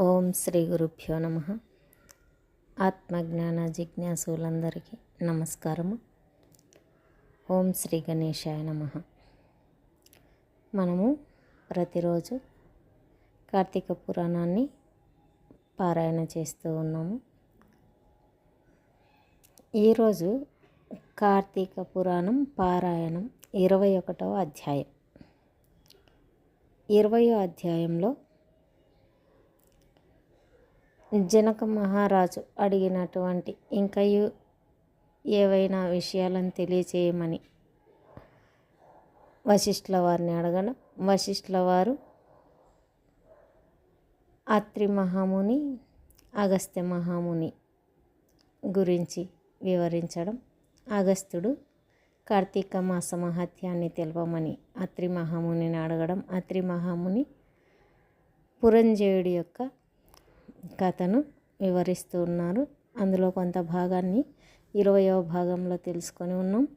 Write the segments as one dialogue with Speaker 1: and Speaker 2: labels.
Speaker 1: ఓం శ్రీ గురుభ్యో నమ. ఆత్మజ్ఞాన జిజ్ఞాసులందరికీ నమస్కారము. ఓం శ్రీ గణేశాయ నమ. మనము ప్రతిరోజు కార్తీక పురాణాన్ని పారాయణ చేస్తూ ఉన్నాము. ఈరోజు కార్తీక పురాణం పారాయణం ఇరవై ఒకటవ అధ్యాయం. ఇరవయో అధ్యాయంలో జనక మహారాజు అడిగినటువంటి ఇంకయు ఏవైనా విషయాలను తెలియచేయమని వశిష్ఠుల వారిని అడగడం వశిష్ఠుల వారు అత్రి మహాముని అగస్త్య మహాముని గురించి వివరించడం. అగస్త్యుడు కార్తీక మాస మహత్యాన్ని తెలపమని అత్రి మహామునిని అడగడం. అత్రి మహాముని పురంజయుడి యొక్క కథను వివరిస్తూ ఉన్నారు. అందులో కొంత భాగాన్ని ఇరవయవ భాగంలో తెలుసుకొని ఉన్నాం.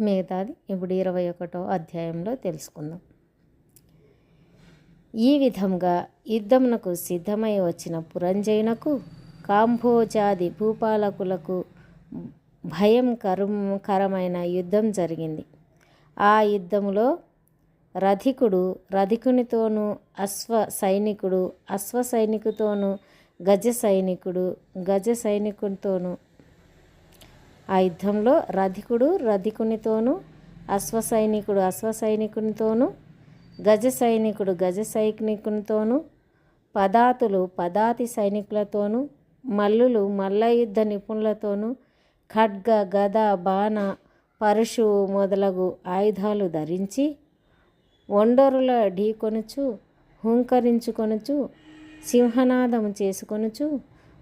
Speaker 1: మిగతాది ఇప్పుడు ఇరవై ఒకటో అధ్యాయంలో తెలుసుకుందాం. ఈ విధంగా యుద్ధమునకు సిద్ధమై వచ్చిన పురంజయునకు కాంభోజాది భూపాలకులకు భయం కరమైన యుద్ధం జరిగింది. ఆ యుద్ధములో రధికుడు రధికునితోనూ అశ్వ సైనికుడు అశ్వ సైనికుతోనూ గజ సైనికుడు గజ సైనికునితోనూ. ఆ యుద్ధంలో రధికుడు రధికునితోనూ అశ్వ సైనికుడు అశ్వ సైనికునితోనూ గజ సైనికుడు గజ సైనికునితోనూ పదాతులు పదాతి సైనికులతోనూ మల్లులు మల్ల యుద్ధ నిపుణులతోనూ ఖడ్గ గద బాణ పరుషు మొదలగు ఆయుధాలు ధరించి ఒండరుల ఢీకొనుచు హుంకరించుకొనుచు సింహనాదము చేసుకొనుచు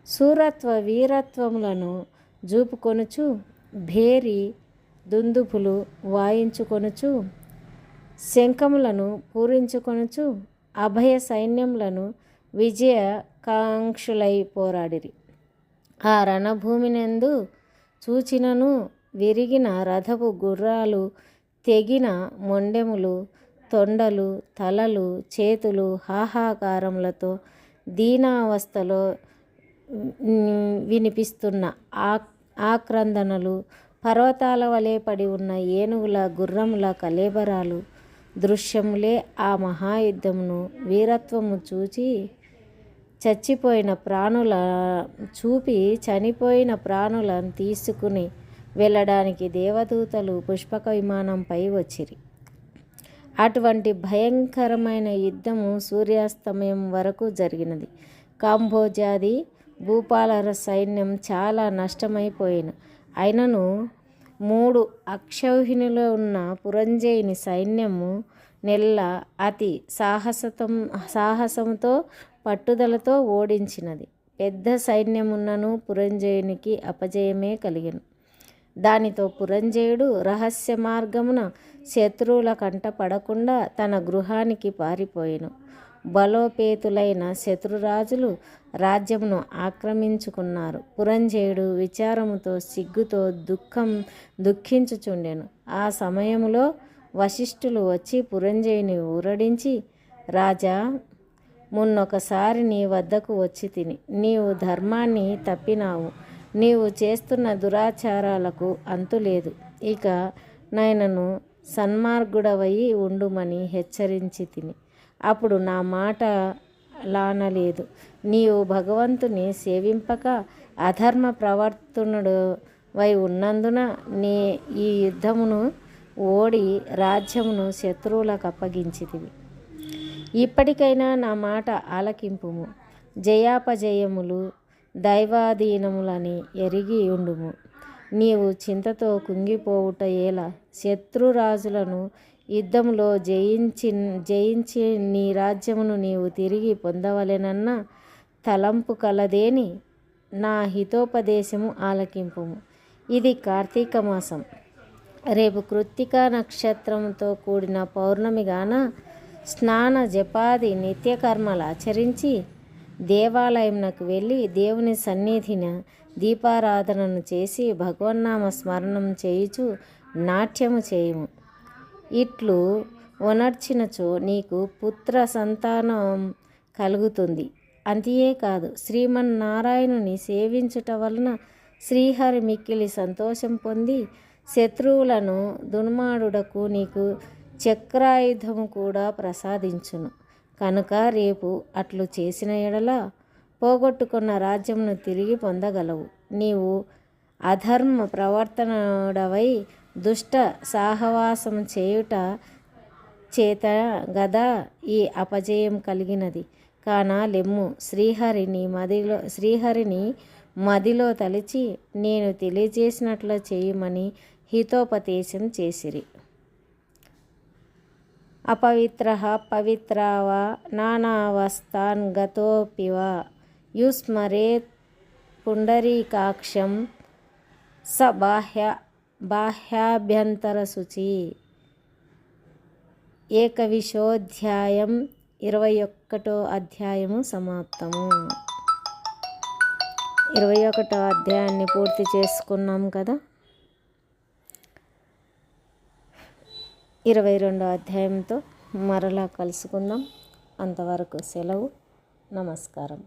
Speaker 1: సూరత్వ వీరత్వములను జూపుకొనుచు భేరి దుందుపులు వాయించుకొనుచు శంఖములను పూరించుకొనుచు అభయ సైన్యములను విజయ కాంక్షులై పోరాడిరి. ఆ రణభూమినందు చూచినను విరిగిన రథపు గుర్రాలు తెగిన మొండెములు తొండలు తలలు చేతులు హాహాకారములతో దీనావస్థలో వినిపిస్తున్న ఆ ఆక్రందనలు పర్వతాల వలె పడి ఉన్న ఏనుగుల గుర్రముల కలేబరాలు దృశ్యములే ఆ మహాయుద్ధమును వీరత్వము చూచి చచ్చిపోయిన ప్రాణుల చూపి చనిపోయిన ప్రాణులను తీసుకుని వెళ్ళడానికి దేవదూతలు పుష్పక విమానంపై వచ్చిరి. అటువంటి భయంకరమైన యుద్ధము సూర్యాస్తమయం వరకు జరిగినది. కాంబోజాది భూపాలర సైన్యం చాలా నష్టమైపోయిన. అయినను మూడు అక్షౌహిణిలో ఉన్న పురంజయుని సైన్యము నెల్ల అతి సాహసతం సాహసంతో పట్టుదలతో ఓడించినది. పెద్ద సైన్యమున్నను పురంజయునికి అపజయమే కలిగను. దానితో పురంజయుడు రహస్య మార్గమున శత్రువుల కంట పడకుండా తన గృహానికి పారిపోయెను. బలోపేతులైన శత్రురాజులు రాజ్యమును ఆక్రమించుకున్నారు. పురంజయుడు విచారముతో సిగ్గుతో దుఃఖం దుఃఖించుచుండెను. ఆ సమయంలో వశిష్ఠులు వచ్చి పురంజయుని ఊరడించి రాజా మున్నొకసారి నీ వద్దకు వచ్చి తిని. నీవు ధర్మాన్ని తప్పినావు. నీవు చేస్తున్న దురాచారాలకు అంతులేదు. ఇక నాయనను సన్మార్గుడవయి ఉండుమని హెచ్చరించి తిని. అప్పుడు నా మాట లానలేదు. నీవు భగవంతుని సేవింపక అధర్మ ప్రవర్తనుడు వై ఉన్నందున నీ ఈ యుద్ధమును ఓడి రాజ్యమును శత్రువులకు అప్పగించితివి. ఇప్పటికైనా నా మాట ఆలకింపుము. జయాపజయములు దైవాధీనములని ఎరిగి ఉండుము. నీవు చింతతో కుంగిపోవుట ఎలా? శత్రురాజులను యుద్ధంలో జయించి జయించి నీ రాజ్యమును నీవు తిరిగి పొందవలెనన్న తలంపు కలదేని? నా హితోపదేశము ఆలకింపుము. ఇది కార్తీక మాసం. రేపు కృత్తిక నక్షత్రంతో కూడిన పౌర్ణమిగాన స్నాన జపాది నిత్యకర్మలు ఆచరించి దేవాలయంకు వెళ్ళి దేవుని సన్నిధిన దీపారాధనను చేసి భగవన్నామ స్మరణం చేయుచు నాట్యము చేయుము. ఇట్లు ఉనర్చినచో నీకు పుత్ర సంతానం కలుగుతుంది. అంతే కాదు శ్రీమన్నారాయణుని సేవించుట వలన శ్రీహరి మిక్కిలి సంతోషం పొంది శత్రువులను దుర్మాడుడకు నీకు చక్రాయుధము కూడా ప్రసాదించును. కనుక రేపు అట్లు చేసిన ఎడల పోగొట్టుకున్న రాజ్యమును తిరిగి పొందగలవు. నీవు అధర్మ ప్రవర్తనుడవై దుష్ట సాహవాసం చేయుట చేత గదా ఈ అపజయం కలిగినది. కాన లెమ్ము శ్రీహరిని మదిలో శ్రీహరిని మదిలో తలిచి నేను తెలియజేసినట్లు చేయమని హితోపదేశం చేసిరి. అపవిత్ర పవిత్రావా నానావస్థాన్ గతోపివా యుస్మరేత్ పుండరీకాక్షం స బాహ్య బాహ్యాభ్యంతరశుచి ఏకవిశోధ్యాయం ఇరవై ఒక్కటో అధ్యాయము సమాప్తము ఇరవై ఒకటో అధ్యాయాన్ని పూర్తి చేసుకున్నాం కదా ఇరవై రెండో అధ్యాయంతో మరలా కలుసుకుందాం. అంతవరకు సెలవు. నమస్కారం.